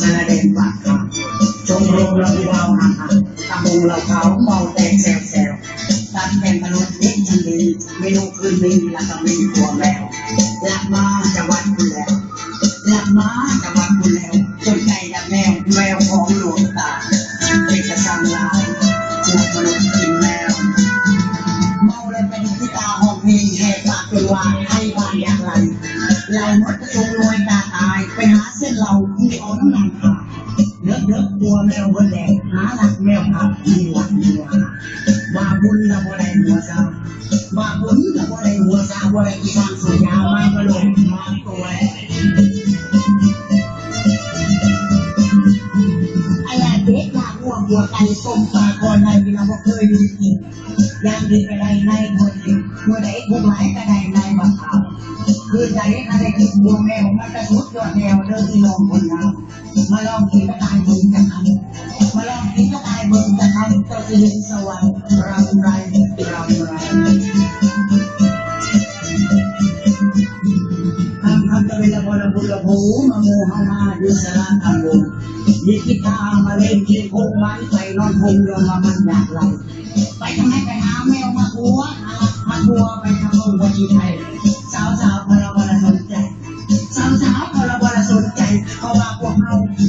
ชนะแดนปากค่ะชมรมเราเบาหักหักตะมงเราเขาเมาแตกแซวแซวตัดแกงมนุษย์เด็กทีนี้เมนูคืนนี้ละก็มีตัวแมวละมาจะว่า จงรวยตาตายไปหาเส้นเราที่เอาน้ำหนักขาดเลิกเลิกกลัวแมวบนแดงหาหลักแมวพับที่หลักหัวมาบุญละบ่ได้หัวซามาบุญละบ่ได้หัวซาบ่ได้อีทางสวยงามมากระโดดมาตัวอะไรเด็กลาหัวบัวไก่ส้มปลาคอนในเราบ่เคยดูกินยามดีกระไดในคนเดียวเมื่อใดทุกหลายกระไดในบักขาว คือใดอะไรกินบัวแมวมันกระชุดยอดแนวเดินที่ลองคนเรามาลองกินกระต่ายบิ่งจะทำมาลองกินกระต่ายบิ่งจะทำเจ้าสิเห็นสวรรค์รำไรรำไรทำทำตะเวนละบละบุละบูมาโมเฮามาดูสาราทำบุญมีกีตามาเล่นกินคงมันไปนอนคงยอมมามันอยากไรไปทำไมไปหาแมวมาหัวมาหัวไปทำลงวันที่ไทย